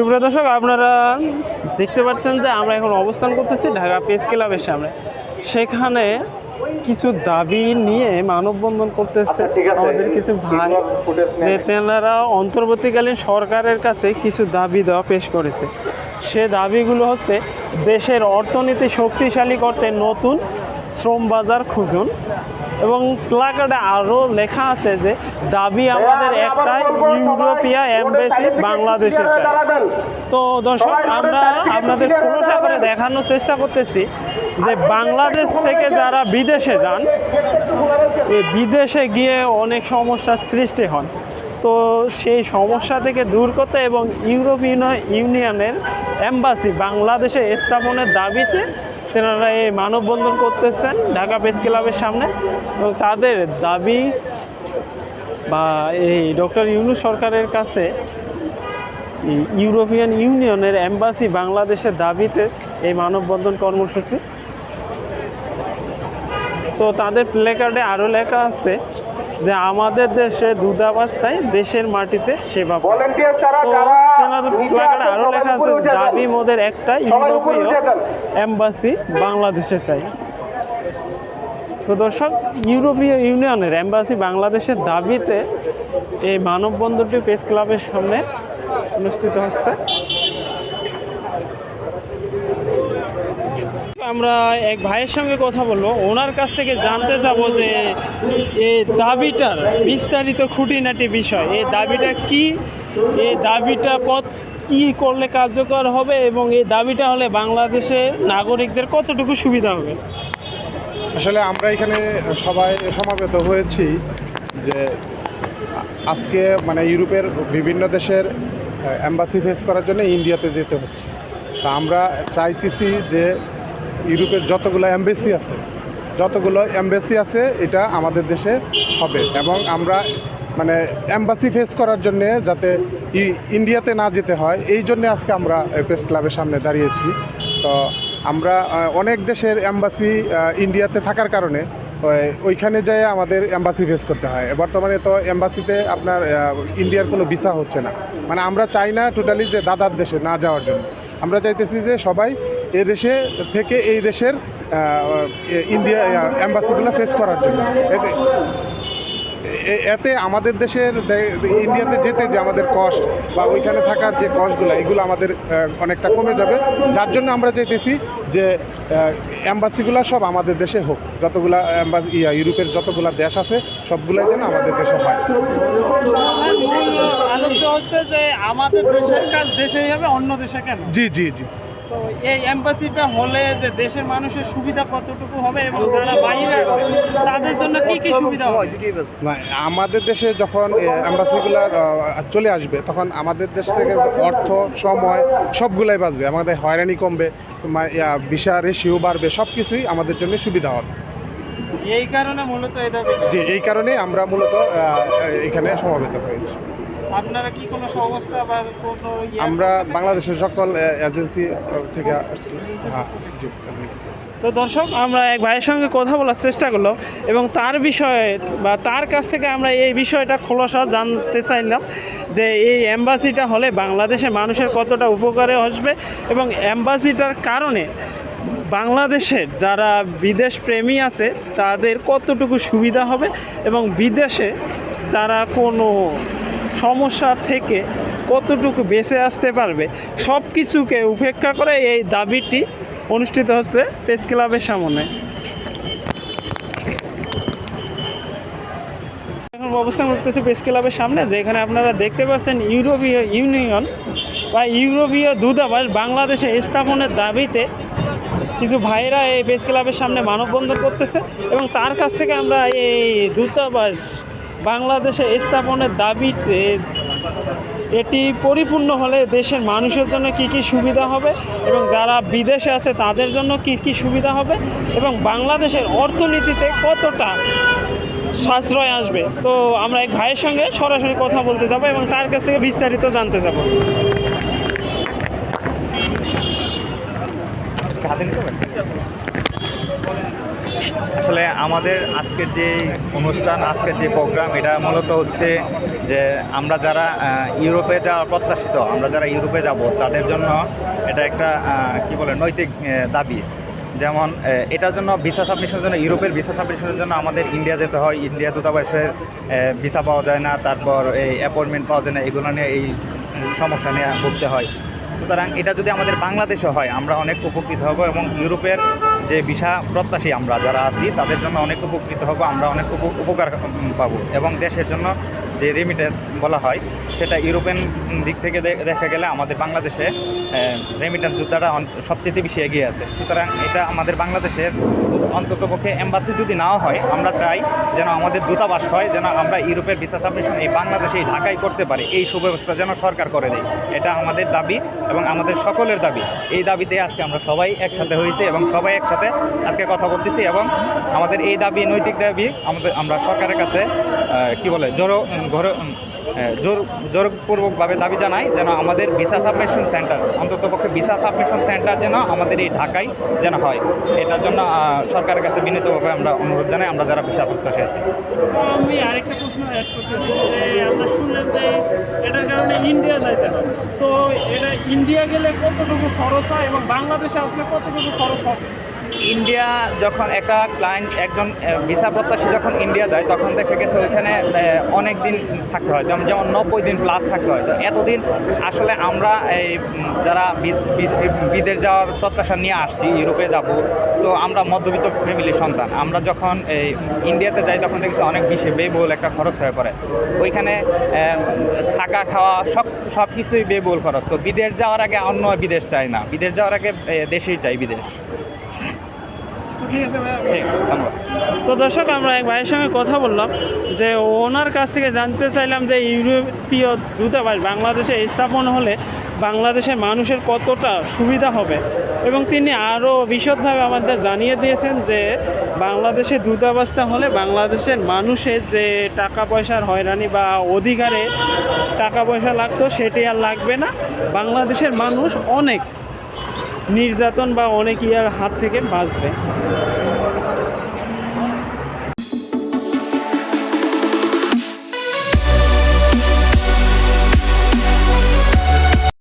সুপ্রিয় দর্শক আপনারা দেখতে পাচ্ছেন যে আমরা এখন অবস্থান করতেছি ঢাকা প্রেস ক্লাবের সামনে। সেখানে কিছু দাবি নিয়ে মানববন্ধন করতেছে আমাদের কিছু ভাই। যে তেনারা অন্তর্বর্তীকালীন সরকারের কাছে কিছু দাবি দেওয়া পেশ করেছে। সে দাবিগুলো হচ্ছে দেশের অর্থনীতি শক্তিশালী করতে নতুন শ্রম বাজার খুঁজুন। এবং প্লাকার্ডে আরও লেখা আছে যে দাবি আমাদের একটাই ইউরোপিয়া এমবেসি বাংলাদেশে তো দর্শক আমরা আপনাদের খোলসা করে দেখানোর চেষ্টা করতেছি যে বাংলাদেশ থেকে যারা বিদেশে যান বিদেশে গিয়ে অনেক সমস্যার সৃষ্টি হন। তো সেই সমস্যা থেকে দূর করতে এবং ইউরোপিয়ান ইউনিয়নের এম্বাসি বাংলাদেশে স্থাপনের দাবিতে তেনারা এই মানববন্ধন করতেছেন ঢাকা প্রেস ক্লাবের সামনে এবং তাদের দাবি বা এই ডক্টর ইউনু সরকারের কাছে ইউরোপিয়ান ইউনিয়নের এম্বাসি বাংলাদেশের দাবিতে এই মানববন্ধন কর্মসূচি। তো তাদের প্লেকার্ডে আরও লেখা আছে যে আমাদের দেশে দূতাবাস চাই দেশের মাটিতে সেবা আরও লেখা আছে দাবি মোদের একটা ইউরোপীয় এম্বাসি বাংলাদেশে চাই। তো দর্শক ইউরোপীয় ইউনিয়নের এম্বাসি বাংলাদেশের দাবিতে এই মানববন্ধনটি প্রেস ক্লাবের সামনে অনুষ্ঠিত হচ্ছে। আমরা এক ভাইয়ের সঙ্গে কথা বলব। ওনার কাছ থেকে জানতে চাবো যে এই দাবিটার বিস্তারিত খুঁটিনাটি বিষয়। এই দাবিটা কি? এই দাবিটা কত, কি করলে কার্যকর হবে এবং এই দাবিটা হলে বাংলাদেশের নাগরিকদের কতটুকু সুবিধা হবে? আসলে আমরা এখানে সবাই সমাবেত হয়েছি যে আজকে মানে ইউরোপের বিভিন্ন দেশের অ্যাম্বাসি ফেস করার জন্য ইন্ডিয়াতে যেতে হচ্ছে। তা আমরা চাইতেছি যে ইউরোপের যতগুলো অ্যাম্বাসি আছে, যতগুলো অ্যাম্বাসি আছে, এটা আমাদের দেশে হবে। এবং আমরা মানে অ্যাম্বাসি ফেস করার জন্যে যাতে ইন্ডিয়াতে না যেতে হয়, এই জন্যে আজকে আমরা প্রেস ক্লাবের সামনে দাঁড়িয়েছি। তো আমরা অনেক দেশের অ্যাম্বাসি ইন্ডিয়াতে থাকার কারণে ওইখানে যেয়ে আমাদের অ্যাম্বাসি ফেস করতে হয়। বর্তমানে তো অ্যাম্বাসিতে আপনার ইন্ডিয়ার কোনো ভিসা হচ্ছে না। মানে আমরা চাই না টোটালি যে দাদার দেশে না যাওয়ার জন্য। আমরা চাইতেছি যে সবাই এ দেশে থেকে এই দেশের ইন্ডিয়া অ্যাম্বাসিগুলো ফেস করার জন্য। এতে আমাদের দেশের ইন্ডিয়াতে যেতে যে আমাদের কস্ট বা ওইখানে থাকার যে কস্টগুলো এগুলো আমাদের অনেকটা কমে যাবে। যার জন্য আমরা চাইতেছি যে অ্যাম্বাসিগুলো সব আমাদের দেশে হোক। যতগুলা অ্যাম্বাসি ইউরোপের যতগুলা দেশ আছে সবগুলাই যেন আমাদের দেশে হয়। আলোচ্য হচ্ছে যে আমাদের দেশের কাজ দেশেই হবে অন্য দেশে কেন? জি জি জি। তো এই এম্বাসিটা হলে যে দেশের মানুষের সুবিধা কতটুকু হবে এবং যারা বাইরে আছে তাদের জন্য কি কি সুবিধা হবে? আমাদের দেশে যখন অ্যাম্বাসিগুলার চলে আসবে তখন আমাদের দেশ থেকে অর্থ সময় সবগুলাই বাঁচবে। আমাদের হয়রানি কমবে ভিসা রেশিও বাড়বে সব কিছুই আমাদের জন্য সুবিধা হবে। এই কারণে মূলত জি এই কারণেই আমরা মূলত এখানে সমবেত হয়েছি। আপনারা কি কোনো সংস্থা বা কোনো ইয়ে- আমরা বাংলাদেশের সকল এজেন্সি থেকে আসছি। হ্যাঁ তো দর্শক আমরা এক ভাইয়ের সঙ্গে কথা বলার চেষ্টা করলাম এবং তার বিষয়ে বা তার কাছ থেকে আমরা এই বিষয়টা খোলসা জানতে চাইলাম যে এই অ্যাম্বাসিটা হলে বাংলাদেশের মানুষের কতটা উপকারে আসবে এবং অ্যাম্বাসিটার কারণে বাংলাদেশের যারা বিদেশ প্রেমী আছে তাদের কতটুকু সুবিধা হবে এবং বিদেশে তারা কোনো সমস্যা থেকে কতটুকু বেঁচে আসতে পারবে, সব কিছুকে উপেক্ষা করে এই দাবিটি অনুষ্ঠিত হচ্ছে প্রেস ক্লাবের সামনে। এখন অবস্থান করতেছে প্রেস ক্লাবের সামনে, যেখানে আপনারা দেখতে পাচ্ছেন ইউরোপীয় ইউনিয়ন বা ইউরোপীয় দূতাবাস বাংলাদেশে স্থাপনের দাবিতে কিছু ভাইরা এই প্রেস ক্লাবের সামনে মানববন্ধন করতেছে এবং তার কাছ থেকে আমরা এই দূতাবাস বাংলাদেশে স্থাপনের দাবিতে এটি পরিপূর্ণ হলে দেশের মানুষের জন্য কি কি সুবিধা হবে এবং যারা বিদেশে আছে তাদের জন্য কি কি সুবিধা হবে এবং বাংলাদেশের অর্থনীতিতে কতটা সাশ্রয় আসবে? তো আমরা এক ভাইয়ের সঙ্গে সরাসরি কথা বলতে যাব এবং তার কাছ থেকে বিস্তারিত জানতে যাব। আসলে আমাদের আজকের যে অনুষ্ঠান, আজকের যে প্রোগ্রাম, এটা মূলত হচ্ছে যে আমরা যারা ইউরোপে যাওয়ার প্রত্যাশিত, আমরা যারা ইউরোপে যাব, তাদের জন্য এটা একটা কি বলে, নৈতিক দাবি। যেমন এটার জন্য ভিসা সাবমিশনের জন্য, ইউরোপের ভিসা সাবমিশনের জন্য আমাদের ইন্ডিয়া যেতে হয়। ইন্ডিয়া দূতাবাসের ভিসা পাওয়া যায় না, তারপর এই অ্যাপয়েন্টমেন্ট পাওয়া যায় না, এগুলো নিয়ে এই সমস্যা নিয়ে ভুগতে হয়। সুতরাং এটা যদি আমাদের বাংলাদেশে হয়, আমরা অনেক উপকৃত হব এবং ইউরোপের যে ভিসা প্রত্যাশী আমরা যারা আছি, তাদের জন্য অনেক উপকৃত হব, আমরা অনেক উপ- উপকার পাবো। এবং দেশের জন্য যে রেমিটেন্স বলা হয়, সেটা ইউরোপিয়ান দিক থেকে দেখা গেলে আমাদের বাংলাদেশে রেমিটেন্স যোদ্ধারা সবচেয়ে বেশি এগিয়ে আছে। সুতরাং এটা আমাদের বাংলাদেশের অন্তত পক্ষে এম্বাসি যদি নাও হয়, আমরা চাই যেন আমাদের দূতাবাস হয়, যেন আমরা ইউরোপের ভিসা সাবমিশন এই বাংলাদেশে, এই ঢাকায় করতে পারি। এই সুব্যবস্থা যেন সরকার করে দেয়। এটা আমাদের দাবি এবং আমাদের সকলের দাবি। এই দাবিতে আজকে আমরা সবাই একসাথে হয়েছি এবং সবাই একসাথে আজকে কথা বলতেছি এবং আমাদের এই দাবি নৈতিক দাবি আমাদের আমরা সরকারের কাছে কি বলে জোর ঘর জোর জোরপূর্বকভাবে দাবি জানাই যেন আমাদের ভিসা সাবমিশন সেন্টার অন্তত পক্ষে ভিসা সাবমিশন সেন্টার যেন আমাদের এই ঢাকায় যেন হয়। এটার জন্য সরকারের কাছে বিনীতভাবে আমরা অনুরোধ জানাই, আমরা যারা ভিসা প্রত্যাশী আছি। আমি আরেকটা প্রশ্ন অ্যাড করতে যে আমরা শুনলাম যে এটার কারণে ইন্ডিয়া যাইতে তো এটা ইন্ডিয়া গেলে কতটুকু খরচ হয় এবং বাংলাদেশে আসলে কতটুকু খরচ হবে? ইন্ডিয়া যখন একটা ক্লায়েন্ট একজন ভিসা প্রত্যাশী যখন ইন্ডিয়া যায়, তখন দেখা গেছে ওইখানে অনেক দিন থাকতে হয়। যেমন যেমন নব্বই দিন প্লাস থাকতে হয়। তো এতদিন আসলে আমরা এই, যারা বিদেশ যাওয়ার প্রত্যাশা নিয়ে আসছি, ইউরোপে যাব, তো আমরা মধ্যবিত্ত ফ্যামিলির সন্তান। আমরা যখন এই ইন্ডিয়াতে যাই, তখন দেখছি অনেক বেশি ব্যয়বহুল একটা খরচ হয়ে পড়ে। ওইখানে থাকা, খাওয়া, সব সব কিছুই ব্যয়বহুল খরচ। তো বিদেশ যাওয়ার আগে অন্য বিদেশ চাই না। বিদেশ যাওয়ার আগে দেশেই চাই বিদেশ। তো দর্শক, আমরা এক ভাইয়ের সঙ্গে কথা বললাম যে ওনার কাছ থেকে জানতে চাইলাম যে ইউরোপীয় দূতাবাস বাংলাদেশে স্থাপন হলে বাংলাদেশের মানুষের কতটা সুবিধা হবে? এবং তিনি আরও বিশদভাবে আমাদের জানিয়ে দিয়েছেন যে বাংলাদেশে দূতাবাসটা হলে বাংলাদেশের মানুষের যে টাকা পয়সার হয়রানি বা অধিকারে টাকা পয়সা লাগতো, সেটি আর লাগবে না। বাংলাদেশের মানুষ অনেক নির্যাতন বা অনেক ইয়ার হাত থেকে বাঁচবে।